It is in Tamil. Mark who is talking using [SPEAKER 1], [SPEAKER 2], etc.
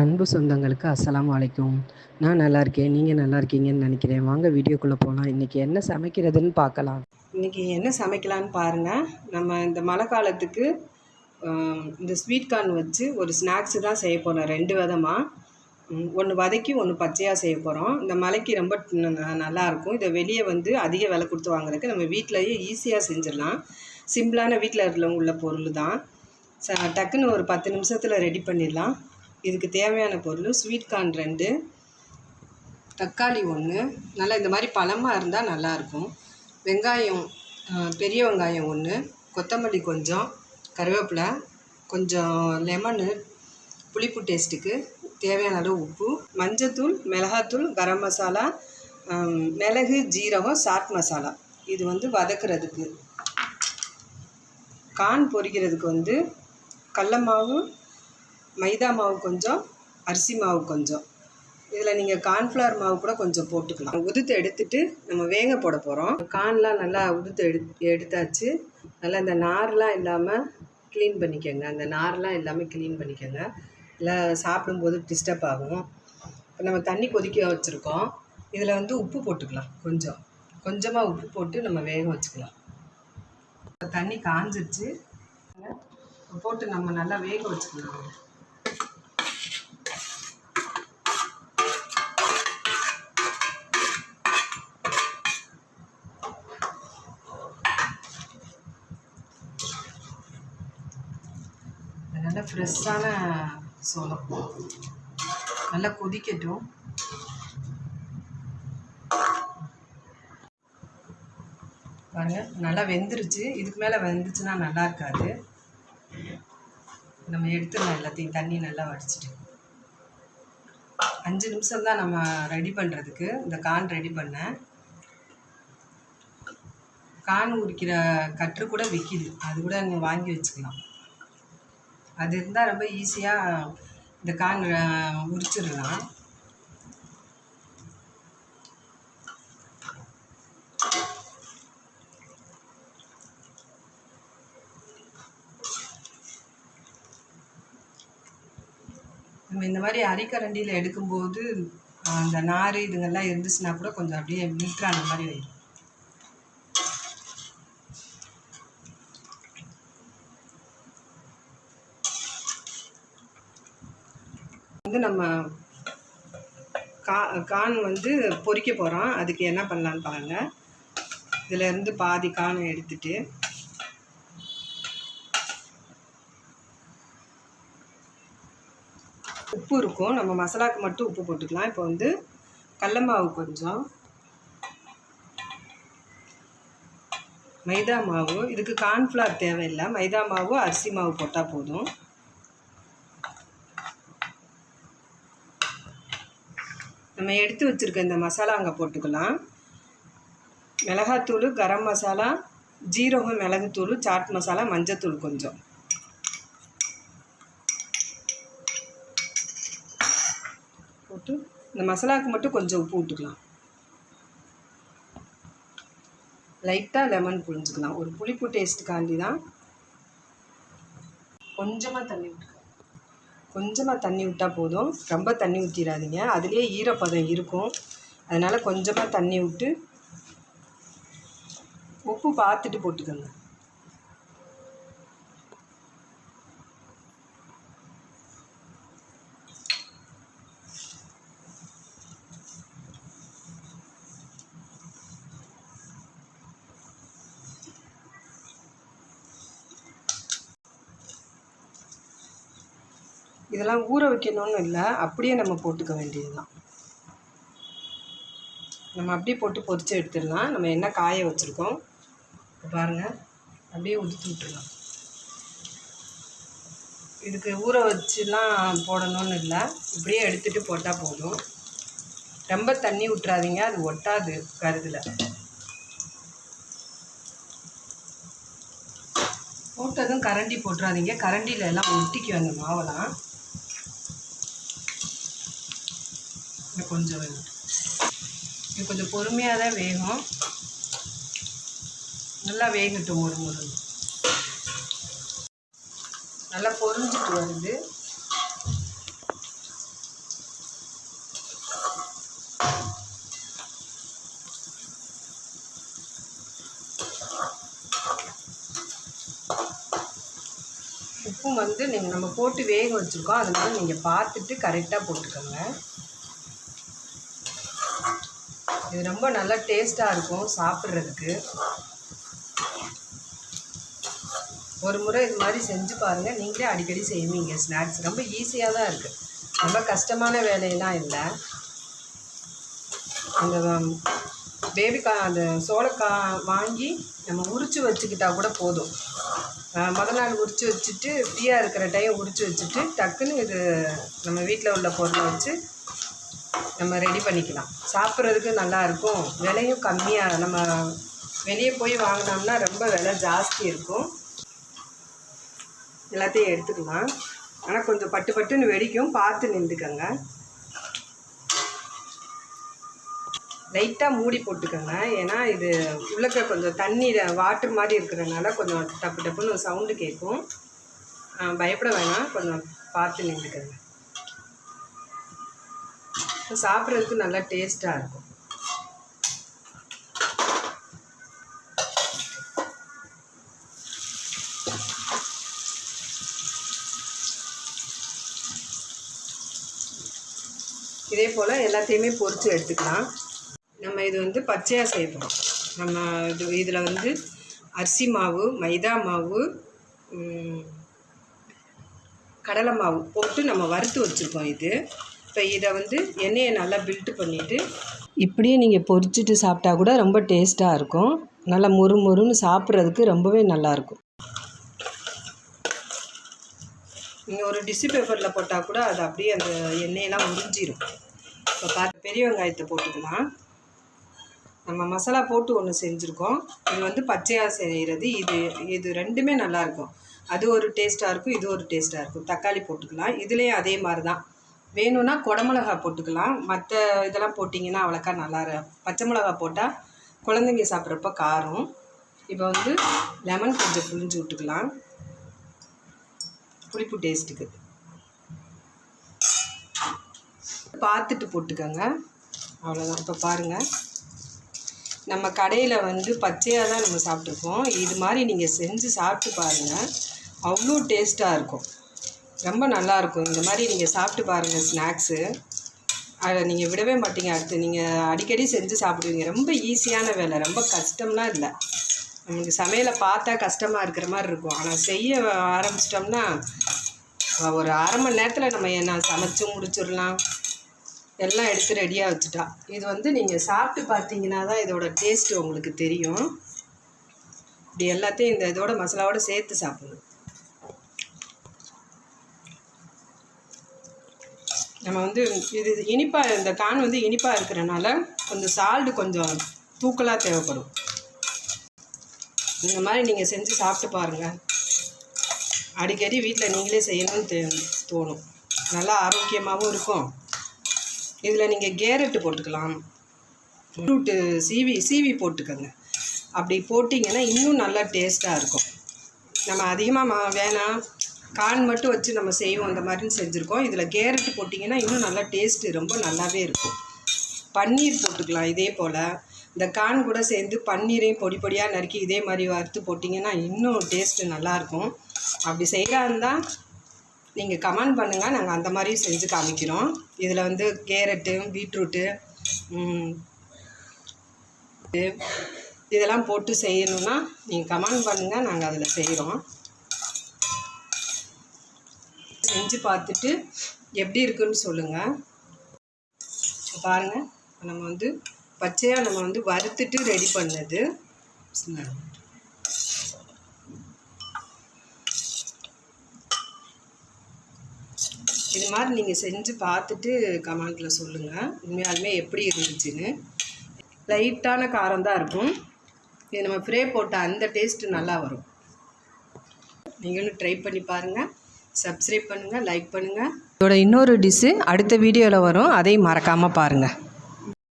[SPEAKER 1] அன்பு சொந்தங்களுக்கு அஸ்லாம் வலைக்கும் நான் நல்லா இருக்கேன் நீங்கள் நல்லா இருக்கீங்கன்னு நினைக்கிறேன். வாங்க வீடியோக்குள்ளே போகலாம் இன்றைக்கி என்ன சமைக்கிறதுன்னு பார்க்கலாம்.
[SPEAKER 2] இன்றைக்கி என்ன சமைக்கலான்னு பாருங்கள் நம்ம இந்த மழை காலத்துக்கு இந்த ஸ்வீட் கார்ன் வச்சு ஒரு ஸ்நாக்ஸு தான் செய்ய போகிறோம் ரெண்டு விதமாக ஒன்று வதக்கி ஒன்று பச்சையாக செய்ய போகிறோம் இந்த மலைக்கு ரொம்ப ந- ந- நல்லாயிருக்கும் இதை வெளியே வந்து அதிக விலை கொடுத்து வாங்குறதுக்கு நம்ம வீட்டிலையே ஈஸியாக செஞ்சிடலாம். சிம்பிளான வீட்டில் உள்ள பொருள் தான். ச டக்குன்னு ஒரு பத்து நிமிஷத்தில் ரெடி பண்ணிடலாம். இதுக்கு தேவையான பொருள் ஸ்வீட் கார்ன் ரெண்டு தக்காளி ஒன்று நல்லா இந்த மாதிரி பழமாக இருந்தால் நல்லாயிருக்கும் வெங்காயம் பெரிய வெங்காயம் ஒன்று கொத்தமல்லி கொஞ்சம் கருவேப்பிலை கொஞ்சம் லெமனு புளிப்பு டேஸ்ட்டுக்கு தேவையான அளவு உப்பு மஞ்சத்தூள் மிளகாத்தூள் கரம் மசாலா மிளகு ஜீரகம் சாட் மசாலா. இது வந்து வதக்குறதுக்கு. கான் பொரிக்கிறதுக்கு வந்து கடல மாவு மைதா மாவு கொஞ்சம் அரிசி மாவு கொஞ்சம். இதில் நீங்கள் கார்ன்ஃப்ளவர் மாவு கூட கொஞ்சம் போட்டுக்கலாம். உதுத்து எடுத்துட்டு நம்ம வேக போட போகிறோம் கார்ன்லாம் நல்லா உதுத்து எடு எடுத்தாச்சு. நல்லா இந்த நார்லாம் இல்லாமல் க்ளீன் பண்ணிக்கோங்க. அந்த நார்லாம் இல்லாமல் க்ளீன் பண்ணிக்கோங்க. இல்லை சாப்பிடும்போது டிஸ்டர்ப் ஆகும். இப்போ நம்ம தண்ணி கொதிக்க வச்சுருக்கோம். இதில் வந்து உப்பு போட்டுக்கலாம். கொஞ்சம். கொஞ்சமாக உப்பு போட்டு நம்ம வேக வச்சுக்கலாம். தண்ணி காஞ்சிருச்சு. போட்டு நம்ம நல்லா வேக வச்சுக்கலாம். ஃப்ரெஷ்ஷான சோளம். நல்லா கொதிக்கட்டும். பாருங்க நல்லா வெந்துருச்சு. இதுக்கு மேலே வெந்துச்சுன்னா நல்லா இருக்காது. நம்ம எடுத்துடலாம் எல்லாத்தையும். தண்ணி நல்லா வடிச்சிட்டு. அஞ்சு நிமிஷம் தான் நம்ம ரெடி பண்ணுறதுக்கு இந்த கான் ரெடி பண்ணேன். கான் உரிக்கிற கற்று கூட விற்கிது அது கூட நீங்கள் வாங்கி வச்சுக்கலாம். அது இருந்தால் ரொம்ப ஈஸியாக இந்த கான் உரிச்சிடலாம். நம்ம இந்த மாதிரி அரிக்கரண்டியில் எடுக்கும்போது அந்த நார் இதுங்கெல்லாம் இருந்துச்சுன்னா கூட கொஞ்சம் அப்படியே மீட்டரான மாதிரி வைக்கும் வந்து நம்ம கா கான் வந்து பொறிக்க போகிறோம் அதுக்கு என்ன பண்ணலான்னு பாருங்கள் இதிலேருந்து பாதி கானை எடுத்துட்டு உப்பு இருக்கும். நம்ம மசாலாக்கு மட்டும் உப்பு போட்டுக்கலாம். இப்போ வந்து கடல மாவு கொஞ்சம் மைதா மாவு. இதுக்கு கார்ன்ஃப்ளவர் தேவையில்லை. மைதா மாவு அரிசி மாவு போட்டால் போதும். நம்ம எடுத்து வச்சுருக்க இந்த மசாலா அங்கே போட்டுக்கலாம். மிளகாத்தூள் கரம் மசாலா ஜீரகம் மிளகுத்தூள் சாட் மசாலா மஞ்சத்தூள் கொஞ்சம். போட்டு இந்த மசாலாவுக்கு மட்டும் கொஞ்சம் உப்பு விட்டுக்கலாம் லைட்டாக லெமன் புழிஞ்சுக்கலாம். ஒரு புளிப்பு டேஸ்ட்டுக்காண்டி தான். கொஞ்சமாக தண்ணி விட்டுக்கலாம் கொஞ்சமாக தண்ணி விட்டால் போதும். ரொம்ப தண்ணி ஊற்றிடாதீங்க அதுலேயே ஈரப்பதம் இருக்கும். அதனால் கொஞ்சமாக தண்ணி விட்டு உப்பு பார்த்துட்டு போட்டுக்கோங்க. இதெல்லாம் ஊற வைக்கணும்னு இல்லை அப்படியே நம்ம போட்டுக்க வேண்டியதுதான். நம்ம அப்படியே போட்டு பொரிச்சு எடுத்துடலாம். நம்ம என்ன காய வச்சுருக்கோம்? பாருங்கள் அப்படியே உதுத்து விட்டுடலாம். இதுக்கு ஊற வச்சுலாம் போடணும்னு இல்லை இப்படியே எடுத்துகிட்டு போட்டால் போதும். ரொம்ப தண்ணி விட்டுறாதீங்க அது ஒட்டாது கருதில். போட்டதும் கரண்டி போட்டுறாதீங்க. கரண்டியில் எல்லாம் ஒட்டிக்கு அந்த மாவெல்லாம். இன்னும் கொஞ்சம் வேணும் இது கொஞ்சம் பொறுமையாக தான் வேகும். நல்லா வேகட்டும் ஒரு முறை. நல்லா பொறிஞ்சிட்டு வருது. உப்பும் வந்து நீங்கள் நம்ம போட்டு வேக வச்சுருக்கோம். அதனால் நீங்கள் பார்த்துட்டு கரெக்டாக போட்டுக்கோங்க. இது ரொம்ப நல்லா டேஸ்ட்டாக இருக்கும் சாப்பிட்றதுக்கு. ஒரு முறை இது மாதிரி செஞ்சு பாருங்கள் நீங்களே அடிக்கடி செய்வீங்க ஸ்நாக்ஸ். ரொம்ப ஈஸியாக தான் இருக்குது ரொம்ப கஷ்டமான வேலையெல்லாம் இல்லை. அந்த பேபி கா அந்த சோளக்கா வாங்கி நம்ம உரித்து வச்சுக்கிட்டா கூட போதும். அஹ் நாள் உரித்து வச்சுட்டு ஃப்ரீயாக இருக்கிற டைம் உரித்து வச்சுட்டு டக்குன்னு இது நம்ம வீட்டில் உள்ள பொருளை வச்சு நம்ம ரெடி பண்ணிக்கலாம். சாப்பிட்றதுக்கு நல்லாயிருக்கும் விலையும் கம்மியாக நம்ம வெளியே போய் வாங்கினோம்னா ரொம்ப விலை ஜாஸ்தி இருக்கும். எல்லாத்தையும் எடுத்துக்கலாம். ஆனால் கொஞ்சம் பட்டு பட்டுன்னு வெடிக்கும். பார்த்து நின்றுக்கங்க. லைட்டாக மூடி போட்டுக்கோங்க. ஏன்னா இது உள்ளக்க கொஞ்சம் தண்ணீர் வாட்டர் மாதிரி இருக்கிறனால கொஞ்சம் டப்பு டப்புன்னு சவுண்டு கேட்கும். பயப்பட வேணாம். கொஞ்சம் பார்த்து நின்றுக்கோங்க. சாப்பிட்றதுக்கு நல்லா டேஸ்ட்டாக இருக்கும். இதே போல் எல்லாத்தையுமே பொரித்து எடுத்துக்கலாம். நம்ம இது வந்து பச்சையாக செய்வோம் நம்ம இது இதில் வந்து அரிசி மாவு மைதா மாவு கடலை மாவு போட்டு நம்ம வறுத்து வச்சுருக்கோம் இது. இப்போ இதை வந்து எண்ணெயை நல்லா பில்ட் பண்ணிவிட்டு இப்படியே நீங்கள் பொரிச்சிட்டு சாப்பிட்டா கூட ரொம்ப டேஸ்ட்டாக இருக்கும். நல்லா மொறு மொறுன்னு சாப்பிட்றதுக்கு ரொம்பவே நல்லாயிருக்கும் நீங்கள் ஒரு டிஷ்யூ பேப்பரில் போட்டால் கூட அது அப்படியே அந்த எண்ணெயெல்லாம் உறிஞ்சிரும். இப்போ பார்த்து பெரிய வெங்காயத்தை போட்டுக்கலாம் நம்ம மசாலா போட்டு ஒன்று செஞ்சுருக்கோம். இது வந்து பச்சையாக செய்கிறது இது இது ரெண்டுமே நல்லாயிருக்கும் அது ஒரு டேஸ்ட்டாக இருக்கும் இது ஒரு டேஸ்ட்டாக இருக்கும். தக்காளி போட்டுக்கலாம். இதுலேயும் அதே மாதிரி தான் வேணும்னா குடமிளகா போட்டுக்கலாம். மற்ற இதெல்லாம் போட்டிங்கன்னா அவ்வளோக்கா நல்லா இரு- பச்சை மிளகா போட்டால் குழந்தைங்க சாப்பிட்றப்ப காரம். இப்போ வந்து லெமன் கொஞ்சம் புளிஞ்சு விட்டுக்கலாம். புளிப்பு டேஸ்ட்டுக்கு பார்த்துட்டு போட்டுக்கோங்க. அவ்வளோதான் இப்போ பாருங்கள் நம்ம கடையில் வந்து பச்சையாக தான் நம்ம சாப்பிட்ருக்கோம் இது மாதிரி நீங்கள் செஞ்சு சாப்பிட்டு பாருங்கள் அவ்வளோ டேஸ்ட்டாக இருக்கும். ரொம்ப நல்லாயிருக்கும். இந்த மாதிரி நீங்கள் சாப்பிட்டு பாருங்கள் ஸ்நாக்ஸு. அதை நீங்கள் விடவே மாட்டீங்க. அடுத்து நீங்கள் அடிக்கடி செஞ்சு சாப்பிடுவீங்க. ரொம்ப ஈஸியான வேலை. ரொம்ப கஷ்டம்லாம் இல்லை. நமக்கு சமையலை பார்த்தா கஷ்டமாக இருக்கிற மாதிரி இருக்கும். ஆனால் செய்ய ஆரம்பிச்சிட்டோம்னா ஒரு அரை மணி நேரத்தில் நம்ம என்ன சமைச்சு முடிச்சிடலாம். எல்லாம் எடுத்து ரெடியாக வச்சுட்டா. இது வந்து நீங்கள் சாப்பிட்டு பார்த்தீங்கன்னா தான் இதோட டேஸ்ட்டு உங்களுக்கு தெரியும். இப்படி எல்லாத்தையும் இந்த இதோட மசாலாவோட சேர்த்து சாப்பிடணும். நம்ம வந்து இது இனிப்பாக இந்த கான் வந்து இனிப்பாக இருக்கிறனால கொஞ்சம் சால்டு கொஞ்சம் தூக்கலாக தேவைப்படும். இந்த மாதிரி நீங்கள் செஞ்சு சாப்பிட்டு பாருங்கள் அடிக்கடி வீட்டில் நீங்களே செய்யணும்னு தோணும். நல்லா ஆரோக்கியமாகவும் இருக்கும். இதில் நீங்கள் கேரட்டு போட்டுக்கலாம். பீட்ரூட்டு சீவி சீவி போட்டுக்கோங்க. அப்படி போட்டிங்கன்னா இன்னும் நல்லா டேஸ்ட்டாக இருக்கும். நம்ம அதிகமாக மா வேணாம். கான் மட்டும் வச்சு நம்ம செய்வோம் அந்த மாதிரின்னு செஞ்சுருக்கோம். இதில் கேரட் போட்டிங்கன்னா இன்னும் நல்லா டேஸ்ட்டு ரொம்ப நல்லாவே இருக்கும். பன்னீர் போட்டுக்கலாம் இதே போல். இந்த கான் கூட சேர்ந்து பன்னீரையும் பொடி பொடியாக நறுக்கி இதே மாதிரி வறுத்து போட்டிங்கன்னா இன்னும் டேஸ்ட்டு நல்லாயிருக்கும் அப்படி செய்கிறா இருந்தால் நீங்கள் கமெண்ட் பண்ணுங்கள் நாங்கள் அந்த மாதிரி செஞ்சு காமிக்கிறோம். இதில் வந்து கேரட்டு பீட்ரூட்டு இதெல்லாம் போட்டு செய்யணுன்னா நீங்கள் கமெண்ட் பண்ணுங்கள் நாங்கள் அதில் செய்கிறோம் செஞ்சு பார்த்துட்டு எப்படி இருக்குன்னு சொல்லுங்கள் பாருங்கள் நம்ம வந்து பச்சையாக நம்ம வந்து வறுத்துட்டு ரெடி பண்ணது. இது மாதிரி நீங்கள் செஞ்சு பார்த்துட்டு கமெண்ட்டில் சொல்லுங்கள் உண்மையாலுமே எப்படி இருந்துச்சுன்னு. லைட்டான காரம் தான் இருக்கும். இது நம்ம ஃப்ரே போட்ட அந்த டேஸ்ட்டு நல்லா வரும். நீங்களும் ட்ரை பண்ணி பாருங்கள் சப்ஸ்கிரைப் பண்ணுங்கள் லைக் பண்ணுங்கள் இதோட இன்னொரு டிஷ்ஷு அடுத்த வீடியோவில் வரும். அதையும் மறக்காமல் பாருங்கள்